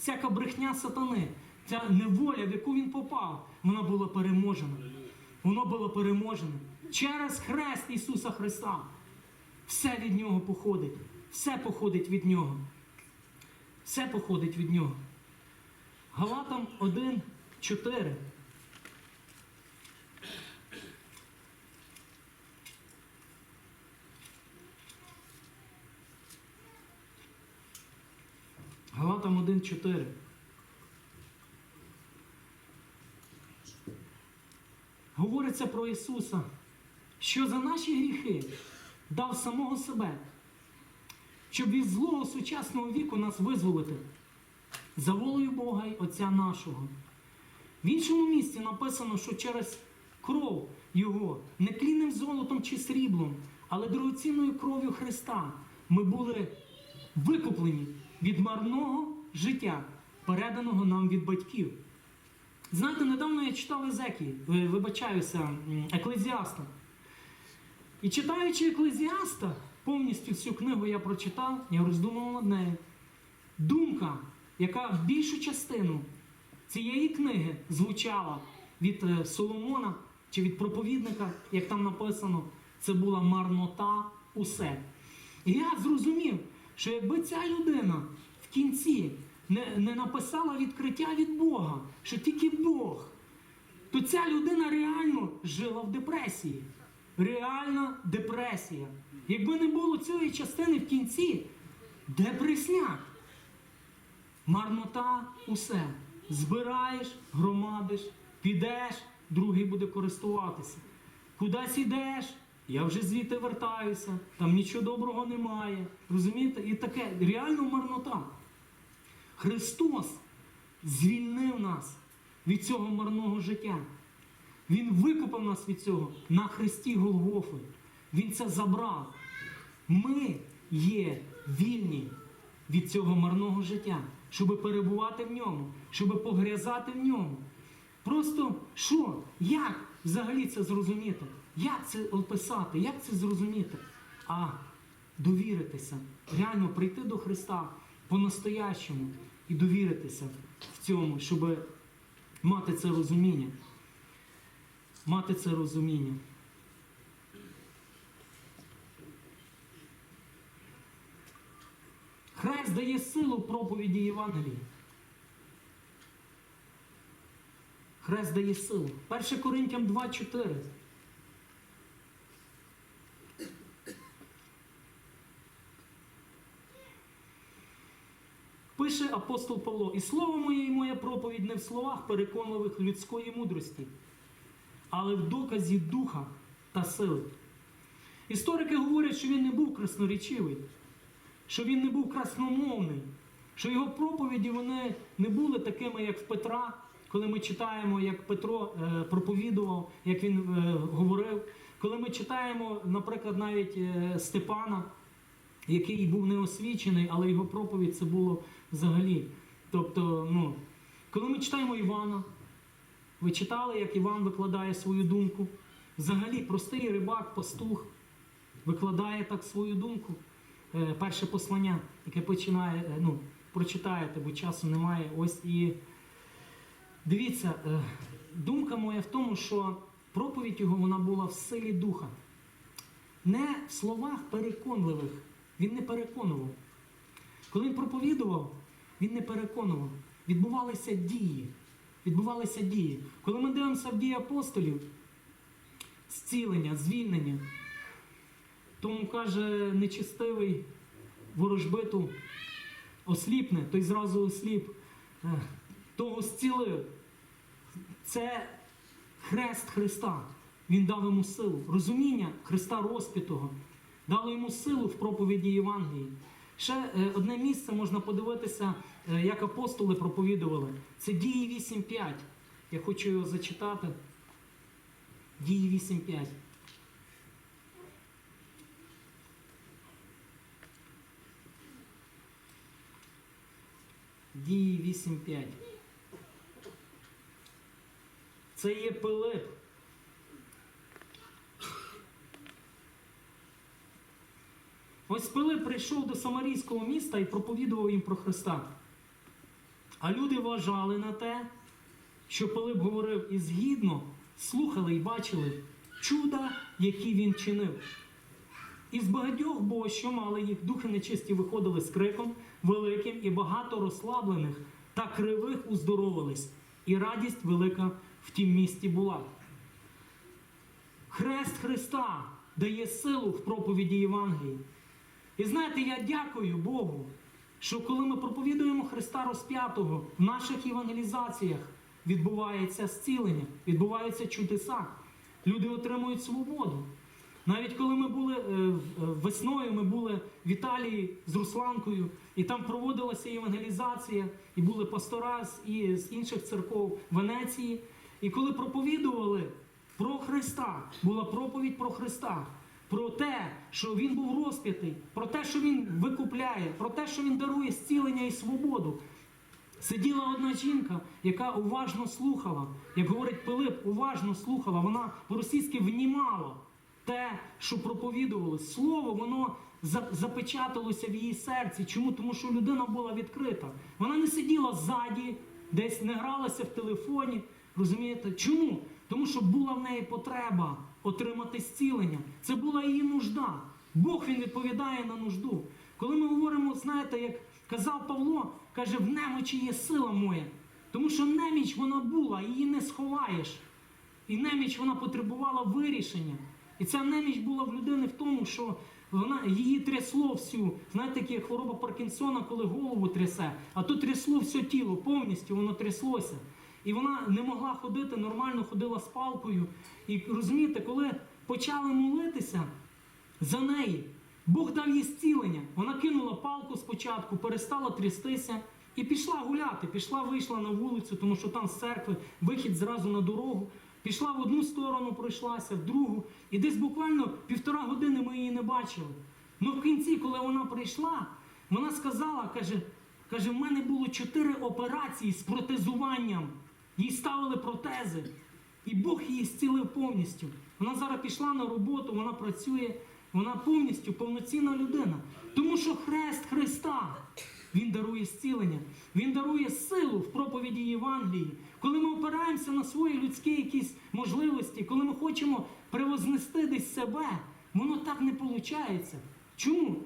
всяка брехня сатани, ця неволя, в яку він попав, вона була переможена. Воно було переможене через хрест Ісуса Христа. Все від Нього походить. Все походить від Нього. Все походить від Нього. Галатам 1, 4. Галатам 1, 4. Говориться про Ісуса, що за наші гріхи дав самого себе, щоб від злого сучасного віку нас визволити за волею Бога й Отця нашого. В іншому місці написано, що через кров Його, не тлінним золотом чи сріблом, але дорогоцінною кров'ю Христа ми були викуплені від марного життя, переданого нам від батьків. Знаєте, недавно я читав Езекії, вибачаюся, Еклезіаста. І читаючи Еклезіаста, повністю всю книгу я прочитав, я роздумував над нею. Думка, яка більшу частину цієї книги звучала від е, Соломона чи від проповідника, як там написано, це була марнота усе. І я зрозумів, що якби ця людина в кінці не, не написала відкриття від Бога, що тільки Бог, то ця людина реально жила в депресії. Реальна депресія. Якби не було цієї частини в кінці, депресняк. Марнота усе. Збираєш, громадиш, підеш, другий буде користуватися. Кудись ідеш, я вже звідти вертаюся, там нічого доброго немає. Розумієте? І таке реально марнота. Христос звільнив нас від цього марного життя. Він викупив нас від цього на хресті Голгофи. Він це забрав. Ми є вільні від цього марного життя, щоб перебувати в ньому, щоб погрязати в ньому. Просто що? Як взагалі це зрозуміти? Як це описати? Як це зрозуміти? А довіритися, реально прийти до Христа по-настоящому і довіритися в цьому, щоб мати це розуміння. Мати це розуміння. Хрест дає силу проповіді Євангелії. Хрест дає силу. 1 Коринтям 2,4. Пише апостол Павло, і слово моє і моя проповідь не в словах переконливих людської мудрості, але в доказі духа та сили. Історики говорять, що він не був красноречивий, що він не був красномовний, що його проповіді вони не були такими, як в Петра, коли ми читаємо, як Петро е, проповідував, як він е, говорив. Коли ми читаємо, наприклад, навіть е, Степана, який був неосвічений, але його проповідь це було взагалі. Тобто, ну, коли ми читаємо Івана, ви читали, як Іван викладає свою думку. Взагалі, простий рибак, пастух викладає так свою думку. Е, Перше послання, яке починає, е, ну, прочитаєте, бо часу немає. Ось і дивіться, е, думка моя в тому, що проповідь його вона була в силі духа. Не в словах переконливих. Він не переконував. Коли він проповідував, він не переконував. Відбувалися дії. Відбувалися дії. Коли ми дивимося в дії апостолів, зцілення, звільнення, тому каже нечистивий ворожбиту осліпне, той зразу осліп, Е, того зцілив. Це хрест Христа. Він дав йому силу. Розуміння Христа розпітого дало йому силу в проповіді Євангелії. Ще е, одне місце можна подивитися, е, як апостоли проповідували. Це дії 8.5. Я хочу його зачитати. Дії 8.5. Дії 8.5. Це є Пилип. Ось Пилип прийшов до Самарійського міста і проповідував їм про Христа. А люди вважали на те, що Пилип говорив і згідно слухали і бачили чуда, які він чинив. Із багатьох, бо що мали їх духи нечисті виходили з криком великим, і багато розслаблених та кривих уздоровились, і радість велика в тім місті була. Хрест Христа дає силу в проповіді Євангелії. І знаєте, я дякую Богу, що коли ми проповідуємо Христа розп'ятого в наших євангелізаціях відбувається зцілення, відбуваються чудеса. Люди отримують свободу. Навіть коли ми були е, е, весною, ми були в Італії з Русланкою, і там проводилася євангелізація, і були пастора з інших церков Венеції. І коли проповідували про Христа, була проповідь про Христа, про те, що Він був розп'ятий, про те, що Він викупляє, про те, що Він дарує зцілення і свободу. Сиділа одна жінка, яка уважно слухала, як говорить Пилип, уважно слухала, вона по-російськи внімала те, що проповідували. Слово, воно за- запечаталося в її серці. Чому? Тому що людина була відкрита. Вона не сиділа ззаді, десь не гралася в телефоні. Розумієте? Чому? Тому що була в неї потреба отримати зцілення. Це була її нужда. Бог він відповідає на нужду. Коли ми говоримо, знаєте, як казав Павло, каже, в немочі є сила моя. Тому що неміч вона була, її не сховаєш. І неміч вона потребувала вирішення. І ця неміч була в людини в тому, що вона її трясло всю. Знаєте, як хвороба Паркінсона, коли голову трясе, а тут трясло все тіло, повністю воно тряслося. І вона не могла ходити, нормально ходила з палкою. І розумієте, коли почали молитися за неї, Бог дав їй зцілення. Вона кинула палку спочатку, перестала трястися і пішла гуляти. Пішла, вийшла на вулицю, тому що там з церкви вихід зразу на дорогу. Пішла в одну сторону, пройшлася, в другу. І десь буквально півтора години ми її не бачили. Ну в кінці, коли вона прийшла, вона сказала, каже, каже, в мене було чотири операції з протезуванням. Їй ставили протези. І Бог її зцілив повністю. Вона зараз пішла на роботу, вона працює, вона повністю повноцінна людина. Тому що хрест Христа, Він дарує зцілення, Він дарує силу в проповіді Євангелії. Коли ми опираємося на свої людські якісь можливості, коли ми хочемо превознести десь себе, воно так не виходить. Чому?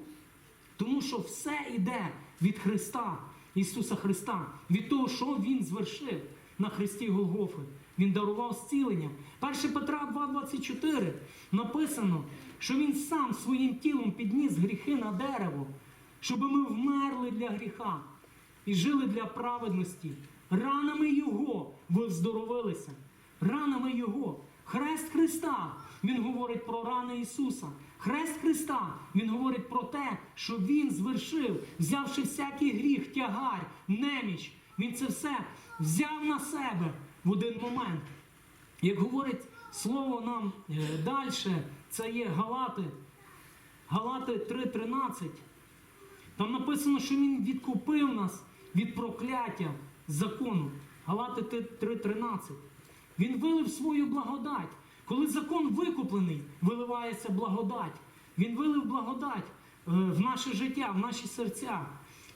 Тому що все йде від Христа, Ісуса Христа, від того, що Він звершив на Христі Голгофи. Він дарував зцілення. 1 Петра 2,24 написано, що Він сам своїм тілом підніс гріхи на дерево, щоб ми вмерли для гріха і жили для праведності. Ранами Його ви оздоровилися. Ранами Його. Хрест Христа. Він говорить про рани Ісуса. Хрест Христа. Він говорить про те, що Він звершив, взявши всякий гріх, тягар, неміч. Він це все взяв на себе в один момент. Як говорить слово нам далі, це є Галати. Галати 3.13. Там написано, що Він відкупив нас від прокляття закону. Галати 3.13. Він вилив свою благодать. Коли закон викуплений, виливається благодать. Він вилив благодать е, в наше життя, в наші серця.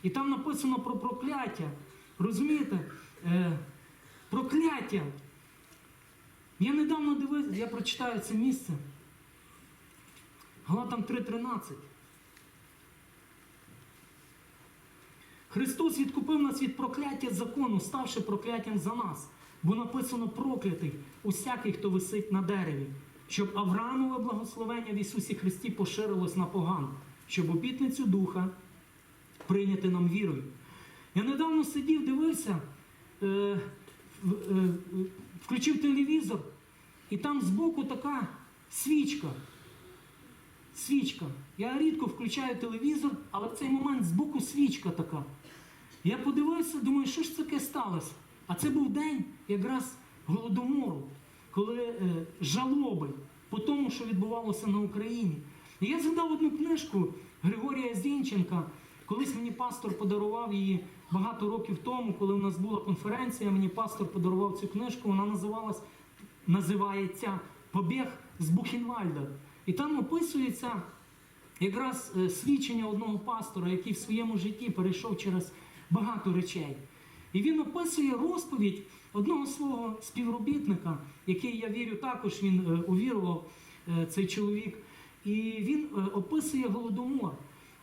І там написано про прокляття. Розумієте? Е, Прокляття. Я недавно дивився, я прочитаю це місце. Галатам 3.13. Христос відкупив нас від прокляття закону, ставши прокляттям за нас. Бо написано проклятий усякий, хто висить на дереві, щоб Авраамове благословення в Ісусі Христі поширилось на поган, щоб обітницю Духа прийняти нам вірою. Я недавно сидів, дивився, е, е, включив телевізор, і там збоку така свічка. Свічка. Я рідко включаю телевізор, але в цей момент збоку свічка така. Я подивився, думаю, що ж таке сталося? А це був день якраз голодомору, коли е, жалоби по тому, що відбувалося на Україні. І я згадав одну книжку Григорія Зінченка. Колись мені пастор подарував її багато років тому, коли у нас була конференція, мені пастор подарував цю книжку. Вона називалась, називається Побіг з Бухенвальда. І там описується якраз е, свідчення одного пастора, який в своєму житті перейшов через багато речей. І він описує розповідь одного свого співробітника, який, я вірю, також він е, увірував, е, цей чоловік. І він описує голодомор.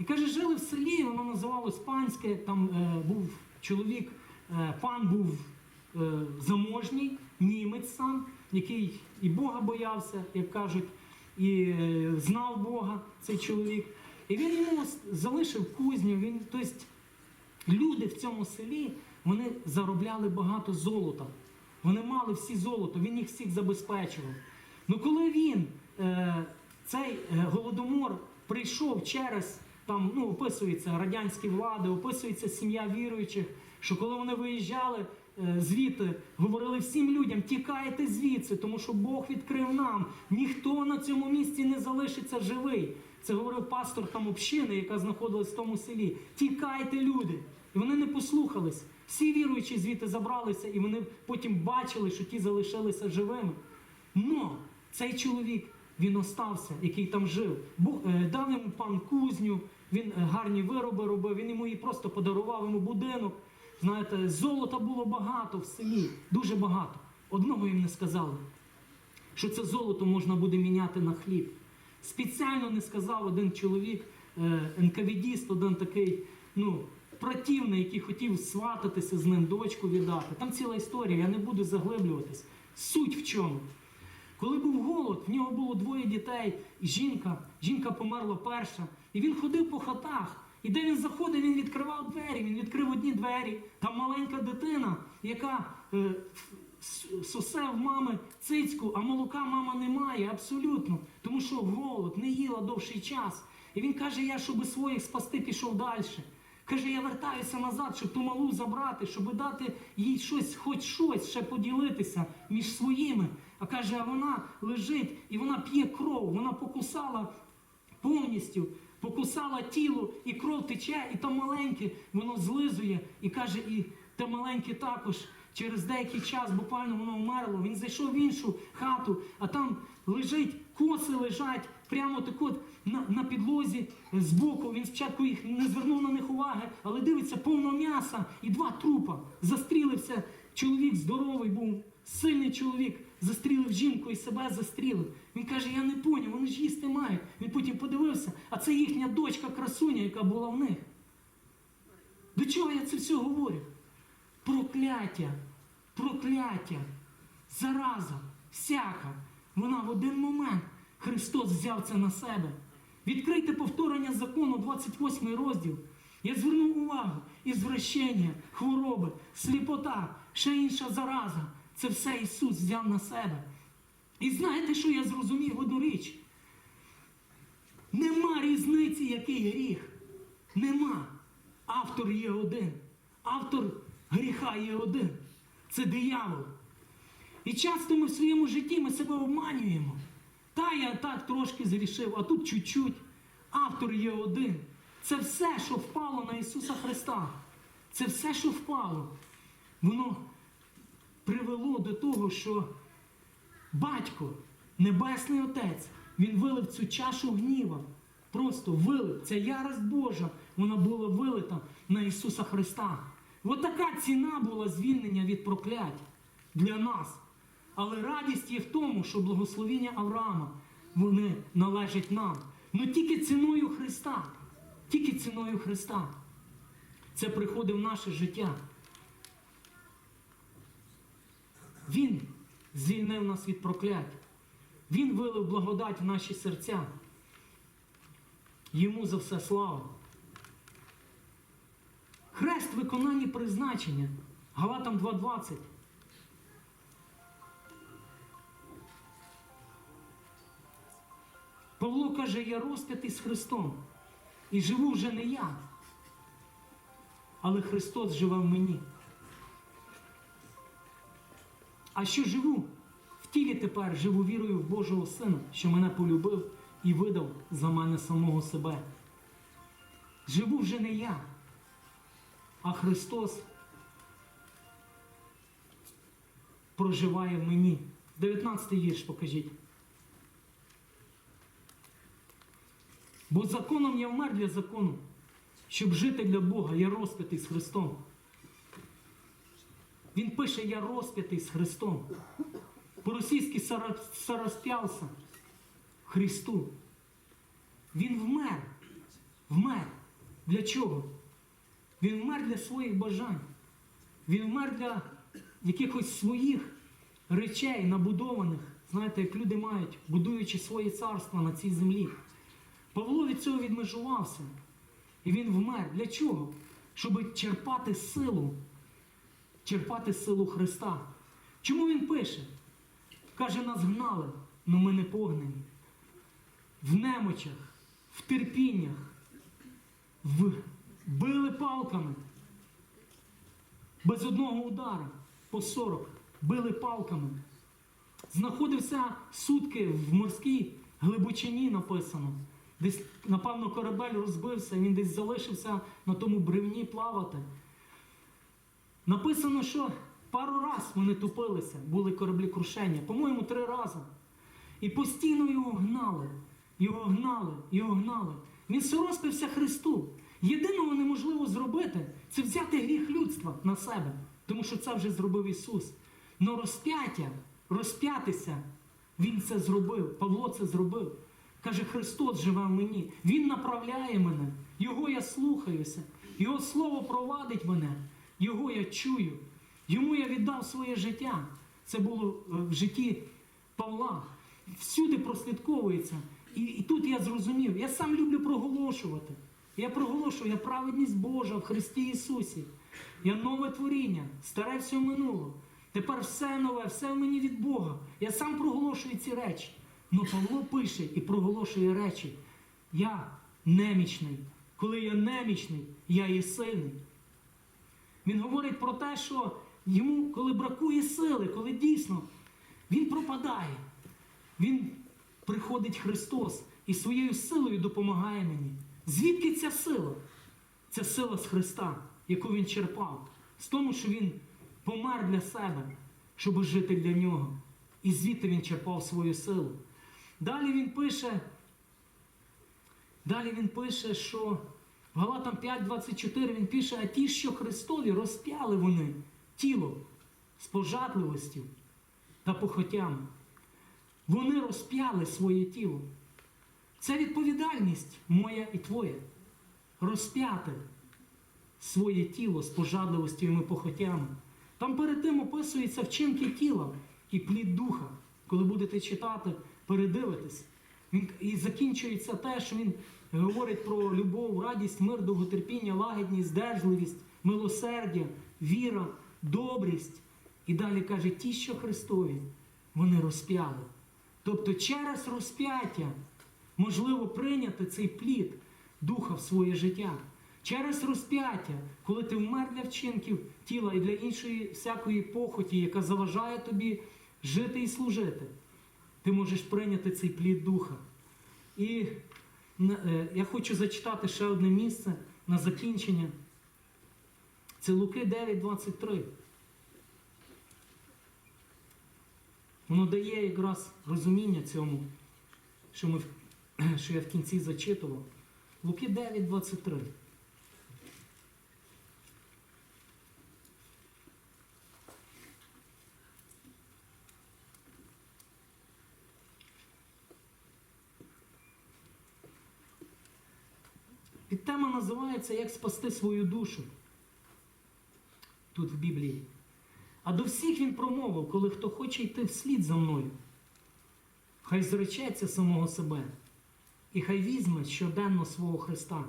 І каже, жили в селі, воно називалось панське, там е, був чоловік, е, пан був е, заможній, німець сам, який і Бога боявся, як кажуть, і е, знав Бога цей чоловік. І він йому залишив кузню. Він, тобто, люди в цьому селі вони заробляли багато золота. Вони мали всі золото, він їх всіх забезпечував. Ну коли він, е, цей е, голодомор, прийшов через там, ну, описується радянські влади, описується сім'я віруючих, що коли вони виїжджали е, звідти, говорили всім людям, тікайте звідси, тому що Бог відкрив нам. Ніхто на цьому місці не залишиться живий. Це говорив пастор там общини, яка знаходилась в тому селі. Тікайте, люди! І вони не послухались. Всі віруючі звідти забралися, і вони потім бачили, що ті залишилися живими. Но цей чоловік, він остався, який там жив. Бог е, дав йому пан кузню, він е, гарні вироби робив, він йому і просто подарував йому будинок. Знаєте, золота було багато в селі, дуже багато. Одного їм не сказали, що це золото можна буде міняти на хліб. Спеціально не сказав один чоловік, е, НКВДіст, один такий, ну, противний, який хотів свататися з ним, дочку віддати. Там ціла історія, я не буду заглиблюватись. Суть в чому? Коли був голод, в нього було двоє дітей і жінка. Жінка померла перша. І він ходив по хатах. І де він заходив, він відкривав двері. Він відкрив одні двері. Там маленька дитина, яка е, сосе в мами цицьку, а молока мама не має абсолютно. Тому що голод не їла довший час. І він каже: я, щоб своїх спасти, пішов далі. Каже, я вертаюся назад, щоб ту малу забрати, щоб дати їй щось, хоч щось ще поділитися між своїми. А каже, а вона лежить і вона п'є кров, вона покусала повністю, покусала тіло, і кров тече, і то маленьке, воно злизує. І каже, і те маленьке також. Через деякий час буквально воно вмерло. Він зайшов в іншу хату, а там лежить, коси лежать прямо так от на, на підлозі е, збоку. Він спочатку їх не звернув на них уваги, але дивиться повно м'яса і два трупа. Застрілився. Чоловік здоровий був, сильний чоловік, застрілив жінку і себе застрілив. Він каже, я не поняв, вони ж їсти мають. Він потім подивився, а це їхня дочка красуня, яка була в них. До чого я це все говорю? Прокляття, прокляття, зараза, всяка. Вона в один момент Христос взяв це на себе. Відкрийте повторення закону, 28 розділ. Я звернув увагу, ізвращення, хвороби, сліпота, ще інша зараза. Це все Ісус взяв на себе. І знаєте, що я зрозумів одну річ? Нема різниці, який гріх. Нема. Автор є один. Автор гріха є один. Це диявол. І часто ми в своєму житті ми себе обманюємо. Та я так трошки зрішив, а тут чуть-чуть. Автор є один. Це все, що впало на Ісуса Христа. Це все, що впало. Воно привело до того, що батько, Небесний Отець, він вилив цю чашу гніва. Просто вилив. Ця ярость Божа, вона була вилита на Ісуса Христа. От така ціна була звільнення від проклять для нас. Але радість є в тому, що благословіння Авраама вони належать нам. Ну тільки ціною Христа. Тільки ціною Христа. Це приходить в наше життя. Він звільнив нас від проклять. Він вилив благодать в наші серця. Йому за все слава. Хрест в виконанні призначення. Галатам 2.20. Павло каже, я розп'ятий з Христом. І живу вже не я, але Христос живе в мені. А що живу? В тілі тепер живу вірою в Божого Сина, що мене полюбив і видав за мене самого себе. Живу вже не я, а Христос проживає в мені. 19-й вірш покажіть. Бо законом я вмер для закону, щоб жити для Бога, я розпитий з Христом. Він пише, я розп'ятий з Христом. По-російськи «сора- «сорасп'явся Христу. Він вмер. Вмер. Для чого? Він вмер для своїх бажань. Він вмер для якихось своїх речей, набудованих. Знаєте, як люди мають, будуючи своє царство на цій землі. Павло від цього відмежувався. І він вмер. Для чого? Щоб черпати силу, черпати силу Христа. Чому він пише? Каже, нас гнали, але ми не погнені. В немочах, в терпіннях, в... били палками. Без одного удара по 40 били палками. Знаходився сутки в морській глибочині написано. Десь, напевно, корабель розбився, він десь залишився на тому бревні плавати. Написано, що пару раз вони тупилися, були кораблі крушення, по-моєму, три рази. І постійно його гнали, його гнали, його гнали. Він все Христу. Єдиного неможливо зробити це взяти гріх людства на себе, тому що це вже зробив Ісус. Но розп'яття, розп'ятися, Він це зробив. Павло це зробив. Каже, Христос живе в мені. Він направляє мене. Його я слухаюся. Його слово провадить мене. Його я чую. Йому я віддав своє життя. Це було е, в житті Павла. Всюди прослідковується. І, і тут я зрозумів, я сам люблю проголошувати. Я проголошую, я праведність Божа в Христі Ісусі. Я нове творіння, старе все минуло. Тепер все нове, все в мені від Бога. Я сам проголошую ці речі. Но Павло пише і проголошує речі. Я немічний. Коли я немічний, я є сильний. Він говорить про те, що йому, коли бракує сили, коли дійсно він пропадає, він приходить Христос і своєю силою допомагає мені. Звідки ця сила? Ця сила з Христа, яку він черпав, з тому, що він помер для себе, щоб жити для нього. І звідти він черпав свою силу. Далі він пише, далі він пише, що Галатам 5.24 він пише, а ті, що Христові розп'яли вони тіло з пожадливостю та похотями. Вони розп'яли своє тіло. Це відповідальність моя і твоя. Розп'яти своє тіло з пожадливостю і похотями. Там перед тим описуються вчинки тіла і плід духа. Коли будете читати, передивитесь. Він, і закінчується те, що він говорить про любов, радість, мир, довготерпіння, лагідність, здержливість, милосердя, віра, добрість. І далі каже, ті, що Христові, вони розп'яли. Тобто через розп'яття можливо прийняти цей плід духа в своє життя. Через розп'яття, коли ти вмер для вчинків тіла і для іншої всякої похоті, яка заважає тобі жити і служити, ти можеш прийняти цей плід духа. І я хочу зачитати ще одне місце на закінчення. Це Луки 9.23. Воно дає якраз розуміння цьому, що, ми, що я в кінці зачитував. Луки 9.23. Підтема називається Як спасти свою душу. Тут в Біблії. А до всіх він промовив, коли хто хоче йти вслід за мною, хай зречеться самого себе, і хай візьме щоденно свого Христа,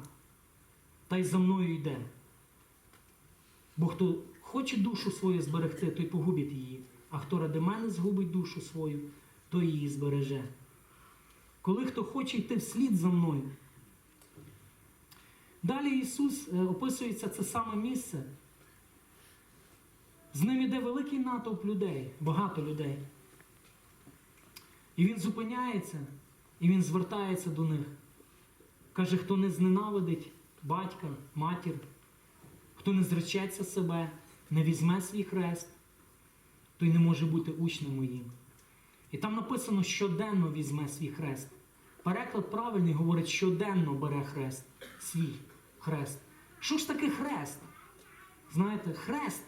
та й за мною йде. Бо хто хоче душу свою зберегти, той погубить її, а хто ради мене згубить душу свою, той її збереже. Коли хто хоче йти вслід за мною. Далі Ісус е, описується це саме місце. З ним іде великий натовп людей, багато людей. І він зупиняється, і він звертається до них. Каже, хто не зненавидить батька, матір, хто не зречеться себе, не візьме свій хрест, той не може бути учнем моїм. І там написано, щоденно візьме свій хрест. Переклад правильний говорить, щоденно бере хрест, свій хрест. Що ж таке хрест? Знаєте, хрест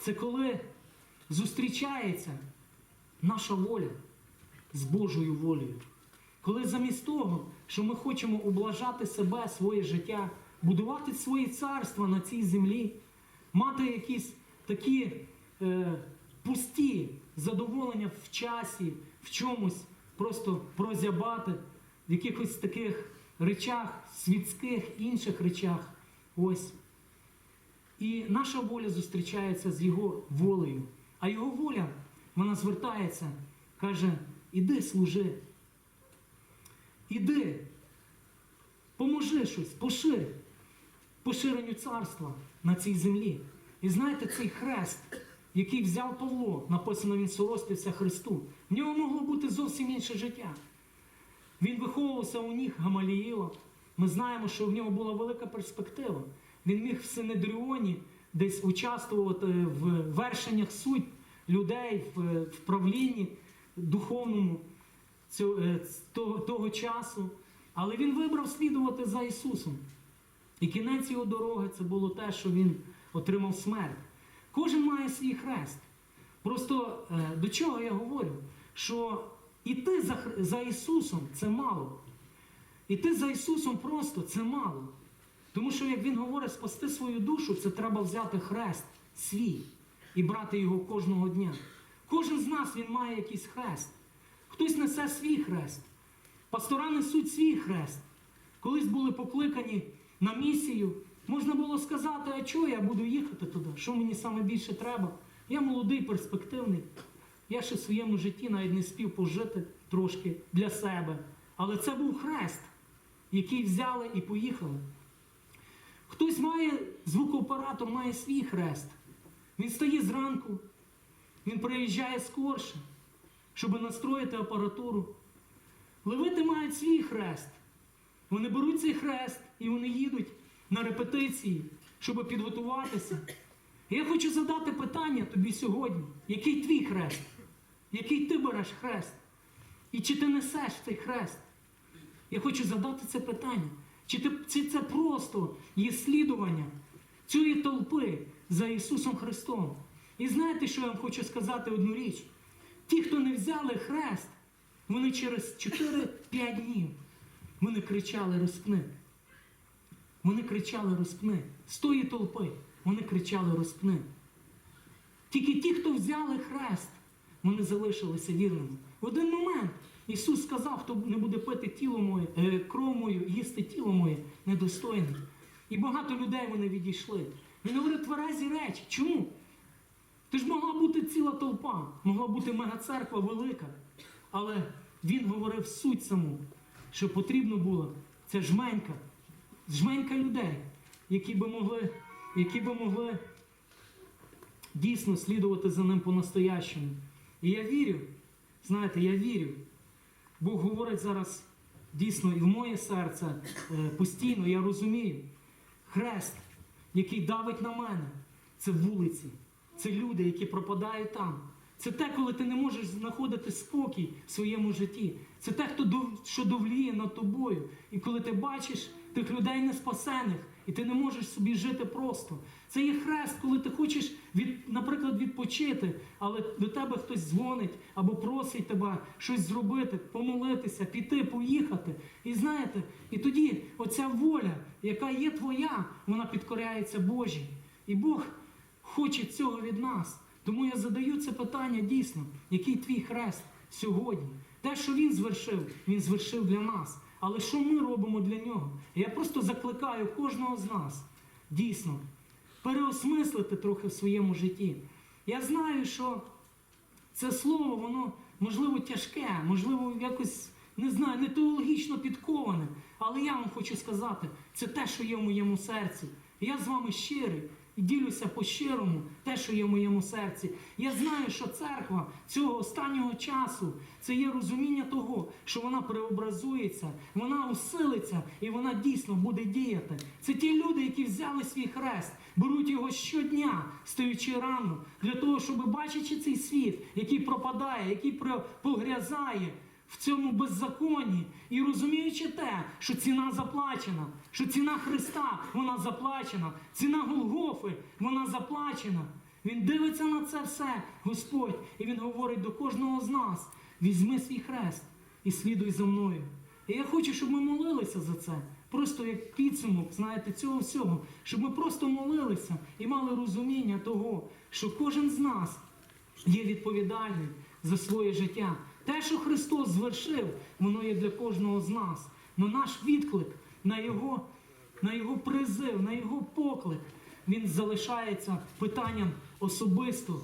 це коли зустрічається наша воля з Божою волею. Коли замість того, що ми хочемо облажати себе, своє життя, будувати своє царство на цій землі, мати якісь такі е, пусті задоволення в часі, в чомусь, просто прозябати, в якихось таких речах, світських, інших речах. Ось. І наша воля зустрічається з його волею. А його воля, вона звертається, каже: іди служи. Іди, поможи щось, пошир поширенню царства на цій землі. І знаєте, цей хрест, який взяв Павло, написано він сороспівся Христу, в нього могло бути зовсім інше життя. Він виховувався у ніг Гамаліїла. Ми знаємо, що в нього була велика перспектива. Він міг в Синедріоні десь участвувати в вершеннях суть людей, в, правлінні духовному е, того, того часу. Але він вибрав слідувати за Ісусом. І кінець його дороги це було те, що він отримав смерть. Кожен має свій хрест. Просто е, до чого я говорю? Що іти за, за Ісусом це мало. Іти за Ісусом просто це мало. Тому що, як він говорить, спасти свою душу, це треба взяти хрест свій і брати його кожного дня. Кожен з нас він має якийсь хрест. Хтось несе свій хрест. Пастора несуть свій хрест. Колись були покликані на місію. Можна було сказати, а чого я буду їхати туди? Що мені саме більше треба? Я молодий, перспективний. Я ще в своєму житті навіть не спів пожити трошки для себе. Але це був хрест, який взяли і поїхали. Хтось має, звукооператор має свій хрест. Він стає зранку, він приїжджає скорше, щоб настроїти апаратуру. Левити мають свій хрест. Вони беруть цей хрест і вони їдуть на репетиції, щоб підготуватися. Я хочу задати питання тобі сьогодні: який твій хрест? Який ти береш хрест? І чи ти несеш цей хрест? Я хочу задати це питання. Чи, ти, чи це просто є слідування цієї толпи за Ісусом Христом? І знаєте, що я вам хочу сказати одну річ? Ті, хто не взяли хрест, вони через 4-5 днів вони кричали розпни. Вони кричали розпни. З тої толпи вони кричали розпни. Тільки ті, хто взяли хрест, вони залишилися вірними. В один момент Ісус сказав, хто не буде пити тіло моє, е, кров мою, їсти тіло моє, недостойний. І багато людей вони відійшли. Він говорив тверезі речі. Чому? Ти ж могла бути ціла толпа, могла бути мегацерква велика. Але він говорив суть саму, що потрібно було це жменька, жменька людей, які би могли, які би могли дійсно слідувати за ним по-настоящому. І я вірю, знаєте, я вірю. Бог говорить зараз дійсно і в моє серце е, постійно, я розумію. Хрест, який давить на мене, це вулиці, це люди, які пропадають там. Це те, коли ти не можеш знаходити спокій в своєму житті. Це те, хто що довліє над тобою. І коли ти бачиш тих людей неспасених, і ти не можеш собі жити просто. Це є хрест, коли ти хочеш, від, наприклад, відпочити, але до тебе хтось дзвонить або просить тебе щось зробити, помолитися, піти, поїхати. І знаєте, і тоді оця воля, яка є твоя, вона підкоряється Божій. І Бог хоче цього від нас. Тому я задаю це питання дійсно, який твій хрест сьогодні? Те, що він звершив, він звершив для нас. Але що ми робимо для нього? Я просто закликаю кожного з нас дійсно переосмислити трохи в своєму житті. Я знаю, що це слово, воно можливо тяжке, можливо, якось не знаю, не теологічно підковане. Але я вам хочу сказати, це те, що є в моєму серці. Я з вами щирий ділюся по-щирому те, що є в моєму серці. Я знаю, що церква цього останнього часу це є розуміння того, що вона преобразується, вона усилиться і вона дійсно буде діяти. Це ті люди, які взяли свій хрест, беруть його щодня, стаючи рано, для того, щоб бачачи цей світ, який пропадає, який погрязає в цьому беззаконні і розуміючи те, що ціна заплачена, що ціна Христа вона заплачена, ціна Голгофи вона заплачена. Він дивиться на це все, Господь, і Він говорить до кожного з нас: візьми свій хрест і слідуй за мною. І я хочу, щоб ми молилися за це. Просто як підсумок, знаєте, цього всього, щоб ми просто молилися і мали розуміння того, що кожен з нас є відповідальним за своє життя. Те, що Христос звершив, воно є для кожного з нас. Но наш відклик на Його, на Його призив, на Його поклик, він залишається питанням особисто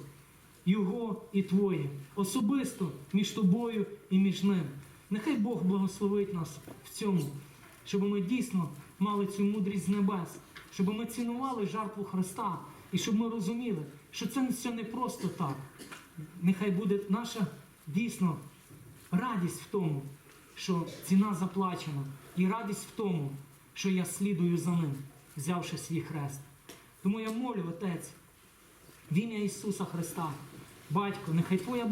Його і Твоє. Особисто між тобою і між ним. Нехай Бог благословить нас в цьому, щоб ми дійсно мали цю мудрість з небес, щоб ми цінували жертву Христа і щоб ми розуміли, що це все не просто так. Нехай буде наша дійсно радість в тому, що ціна заплачена, і радість в тому, що я слідую за ним, взявши свій хрест. Тому я молю, Отець, в ім'я Ісуса Христа, Батько, нехай Твоя